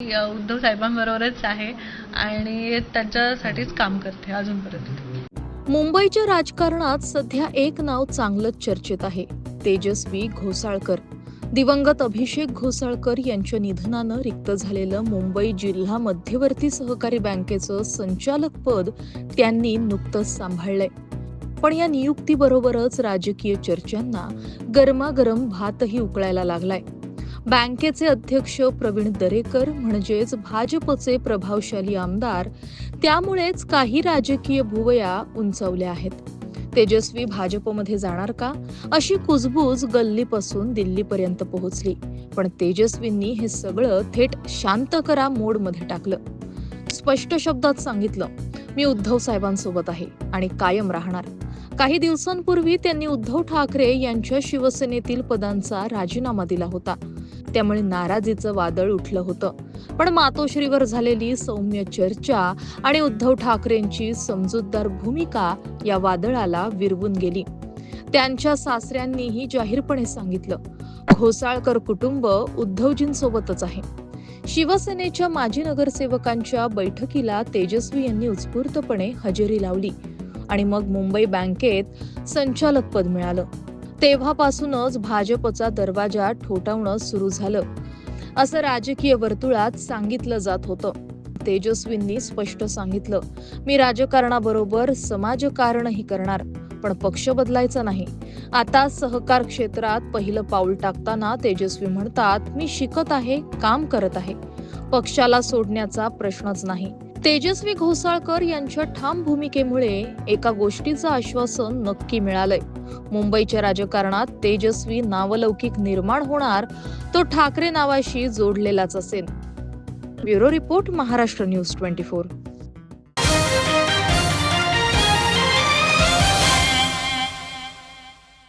उद्धव साहेबांबरोबरच आहे आणि त्यांच्यासाठीच काम करते अजूनपर्यंत. मुंबईच्या राजकारणात सध्या एक नाव चांगलंच चर्चेत आहे तेजस्वी घोसाळकर. दिवंगत अभिषेक घोसाळकर यांच्या निधनानं रिक्त झालेलं मुंबई जिल्हा मध्यवर्ती सहकारी बँकेचं संचालक पद त्यांनी नुकतंच सांभाळलंय. पण या नियुक्तीबरोबरच राजकीय चर्चांना गरमागरम भातही उकळायला लागलाय. बँकेचे अध्यक्ष प्रवीण दरेकर म्हणजेच भाजपचे प्रभावशाली आमदार त्यामुळेच काही राजकीय भुवया उंचावल्या आहेत. तेजस्वी भाजपमध्ये जाणार का? अशी कुजबूज गल्लीपासून दिल्लीपर्यंत पोहोचली. पण तेजस्वींनी हे सगळं थेट शांत करा मोडमध्ये टाकलं. स्पष्ट शब्दात सांगितलं मी उद्धव साहेबांसोबत आहे आणि कायम राहणार. काही दिवसांपूर्वी त्यांनी उद्धव ठाकरे यांच्या शिवसेनेतील पदांचा राजीनामा दिला होता. त्यामुळे नाराजीचं वादळ उठलं होतं. पण मातोश्रीवर झालेली सौम्य चर्चा आणि उद्धव ठाकरेंची समजूतदार भूमिका या वादळाला विरवून गेली. त्यांच्या सासऱ्यांनीही जाहीरपणे सांगितलं घोसाळकर कुटुंब उद्धवजींसोबतच आहे. शिवसेनेच्या माजी नगरसेवकांच्या बैठकीला तेजस्वी यांनी उत्स्फूर्तपणे हजेरी लावली आणि मग मुंबई बँकेत संचालक पद मिळालं. तेव्हापासूनच भाजपचा दरवाजा ठोठावणं सुरू झालं. असं राजकीय वर्तुळात सांगितलं जात होतं. तेजस्वींनी स्पष्ट सांगितलं मी राजकारणाबरोबर समाजकारणही करणार पण पक्ष बदलायचा नाही. आता सहकार क्षेत्रात पहिलं पाऊल टाकताना तेजस्वी म्हणतात मी शिकत आहे काम करत आहे. पक्षाला सोडण्याचा प्रश्नच नाही. तेजस्वी घोसाळकर यांच्या ठाम भूमिकेमुळे एका गोष्टीचं आश्वासन नक्की मिळालंय. मुंबईच्या राजकारणात तेजस्वी नावलौकिक निर्माण होणार तो ठाकरे नावाशी जोडलेलाच असेल. Bureau report Maharashtra news twenty four.